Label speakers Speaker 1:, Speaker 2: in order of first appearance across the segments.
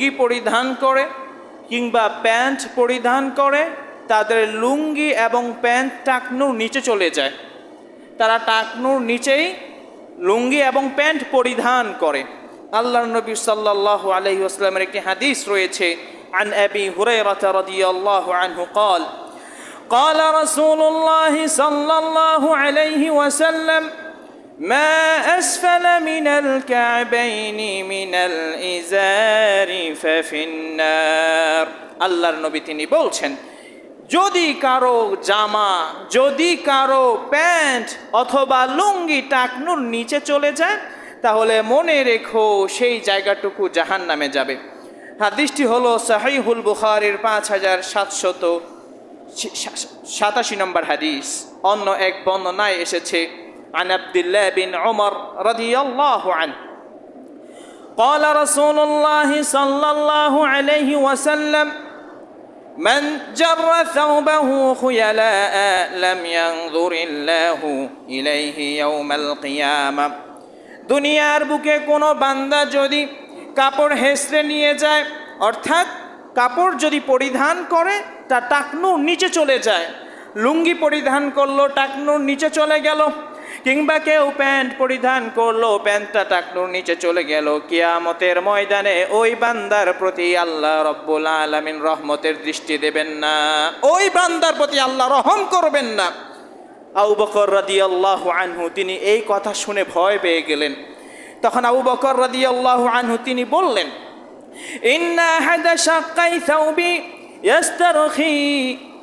Speaker 1: লুঙ্গি পরিধান করে কিংবা প্যান্ট পরিধান করে তাদের লুঙ্গি এবং প্যান্ট টাকনুর নিচে চলে যায় তারা টাকনুর নিচেই লুঙ্গি এবং প্যান্ট পরিধান করে আল্লাহ নবী সাল্লাল্লাহু আলাইহি ওয়াসাল্লামের একটি হাদিস রয়েছে عن أبي هريرة رضي الله عنه قال قال رسول الله صلى الله عليه وسلم ما أسفل من الكعبين من الإزار ففي النار আল্লাহর নবী তিনি বলছেন যদি কারো জামা যদি কারো প্যান্ট অথবা লুঙ্গি টাকনুর নিচে চলে যায় তাহলে মনে রেখো সেই জায়গাটুকু জাহান নামে যাবে হাদিসটি হলো সাহিহুল বুখারির পাঁচ হাজার সাতশত সাতাশি নম্বর হাদিস অন্য এক বর্ণনায় এসেছে عن عبد الله بن عمر رضي الله عنه قال رسول الله صلى الله عليه وسلم من جر ثوبه خيلاء لم ينظر الله إليه يوم القيامة দুনিয়ার বুকে কোনো বান্দা যদি কাপড় হেসড়ে নিয়ে যায় অর্থাৎ কাপড় যদি পরিধান করে তা টাকনুর নিচে চলে যায় লুঙ্গি পরিধান করলো টাকনুর নিচে চলে গেল কিংবা কেউ প্যান্ট পরিধান করল, প্যান্টটা টাকনুর নিচে চলে গেল। কিয়ামতের ময়দানে ওই বান্দার প্রতি আল্লাহ রব্বুল আলমিন রহমতের দৃষ্টি দেবেন না। ওই বান্দার প্রতি আল্লাহ রহম করবেন না। আবু বকর রাদি আল্লাহ আনহু, তিনি এই কথা শুনে ভয় পেয়ে গেলেন। তখন আবু বকর রাদি আল্লাহ আনহু, তিনি বললেন, ইন্না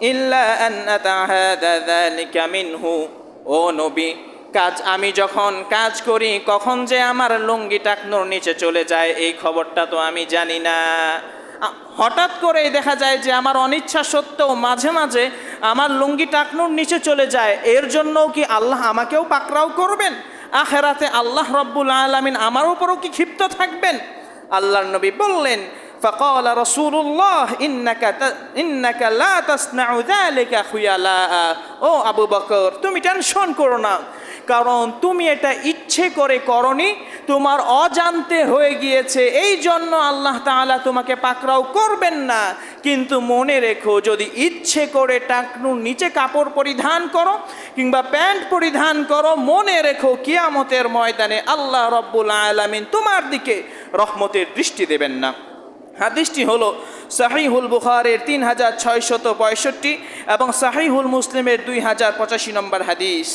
Speaker 1: ইল্লা ও নবী কাজ আমি যখন কাজ করি কখন যে আমার লুঙ্গি টাকনোর নিচে চলে যায় এই খবরটা তো আমি জানি না আ- হঠাৎ করেই দেখা যায় যে আমার অনিচ্ছা সত্ত্বেও মাঝে মাঝে আমার লুঙ্গি টাকনোর নিচে চলে যায় এর জন্যও কি আল্লাহ আমাকেও পাকড়াও করবেন আখেরাতে আল্লাহ রব্বুল আলমিন আমার উপরও কি ক্ষিপ্ত থাকবেন আল্লাহর নবী বললেন فقال رسول الله إنك ت... إنك لا تصنع ذلك خيلاء ও আবু বকর তুমি টেনশন করো না কারণ তুমি এটা ইচ্ছে করে করনি, তোমার অজান্তে হয়ে গিয়েছে, এই জন্য আল্লাহ তাআলা তোমাকে পাকড়াও করবেন না। কিন্তু মনে রেখো, যদি ইচ্ছে করে টাকনুর নিচে কাপড় পরিধান করো কিংবা প্যান্ট পরিধান করো, মনে রেখো কিয়ামতের ময়দানে আল্লাহ রব্বুল আলামিন তোমার দিকে রহমতের দৃষ্টি দেবেন না। হাদিসটি হলো সাহিহুল বুখারের তিন হাজার ছয়শত পঁয়ষট্টি এবং সাহিহুল মুসলিমের দুই হাজার পঁচাশি নম্বর হাদিস।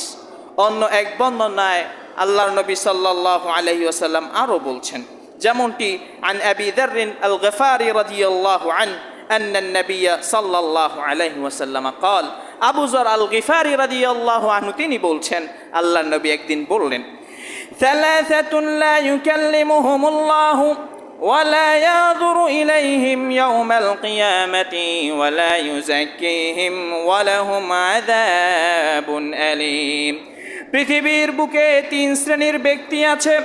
Speaker 1: অন্য এক বর্ণনায় আল্লাহর নবী সাল্লাহ আলহি আসাল্লাম আরও বলছেন যেমনটি আন আবি দারিন আল গফারি রাদিয়াল্লাহু আন أن النبي صلى الله عليه وسلم قال আবু জর আল গিফারি রাদিয়াল্লাহু আনহু তিনি বলছেন আল্লাহর নবী একদিন বললেন ثلاثة لا يكلمهم الله ولا ينظر إليهم يوم القيامة ولا يزكيهم ولهم عذاب أليم পৃথিবীর বুকে তিন শ্রেণির ব্যক্তি আছে।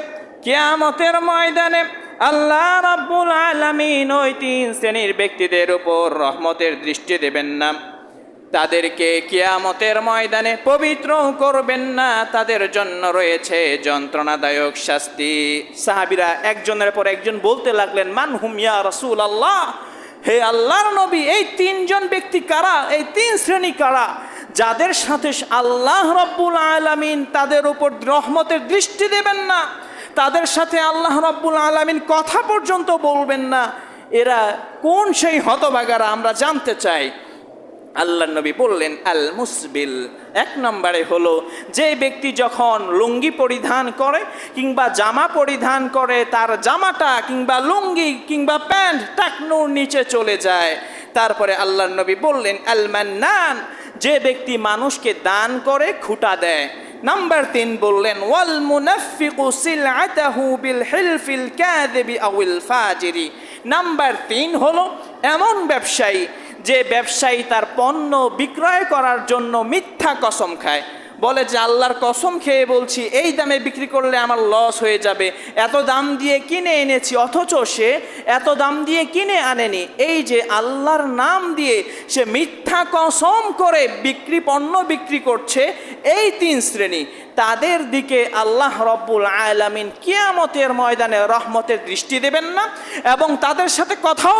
Speaker 1: কিয়ামতের ময়দানে আল্লাহ রাব্বুল আলামিন ওই তিন শ্রেণির ব্যক্তিদের উপর রহমতের দৃষ্টি দেবেন না। তাদেরকে কিয়ামতের ময়দানে পবিত্র করবেন না। তাদের জন্য রয়েছে যন্ত্রণাদায়ক শাস্তি। সাহাবিরা একজনের পর একজন বলতে লাগলেন, মান হুমিয়া রসুল আল্লাহ হে আল্লাহর নবী, এই তিনজন ব্যক্তি কারা? এই তিন শ্রেণি কারা? যাদের সাথে আল্লাহ রব্বুল আলামিন তাদের উপর রহমতের দৃষ্টি দেবেন না, তাদের সাথে আল্লাহ রব্বুল আলামিন কথা পর্যন্ত বলবেন না, এরা কোন সেই হতবাগারা আমরা জানতে চাই? আল্লাহ নবী বললেন, আল মুসবিল। এক নম্বরে হলো, যে ব্যক্তি যখন লুঙ্গি পরিধান করে কিংবা জামা পরিধান করে, তার জামাটা কিংবা লুঙ্গি কিংবা প্যান্ট টাকনুর নিচে চলে যায়। তারপরে আল্লাহ নবী বললেন, আল মান্নান। যে ব্যক্তি মানুষকে দান করে, খুঁটা দেয়। নাম্বার তিন বললেন, ওয়াল মুনাফিকু সিলআতাহু বিল হিলফিল কাযিবি আউল ফাজিরি। নাম্বার তিন হলো, এমন ব্যবসায়ী যে ব্যবসায়ী তার পণ্য বিক্রয় করার জন্য মিথ্যা কসম খায়। বলে যে আল্লাহর কসম খেয়ে বলছি, এই দামে বিক্রি করলে আমার লস হয়ে যাবে। এত দাম দিয়ে কিনে এনেছি, অথচ সে এত দাম দিয়ে কিনে আনেনি। এই যে আল্লাহর নাম দিয়ে সে মিথ্যা কসম করে বিক্রি, পণ্য বিক্রি করছে এই তিন শ্রেণি। তাদের দিকে আল্লাহ রব্বুল আলামিন কিয়ামতের ময়দানে রহমতের দৃষ্টি দেবেন না এবং তাদের সাথে কথাও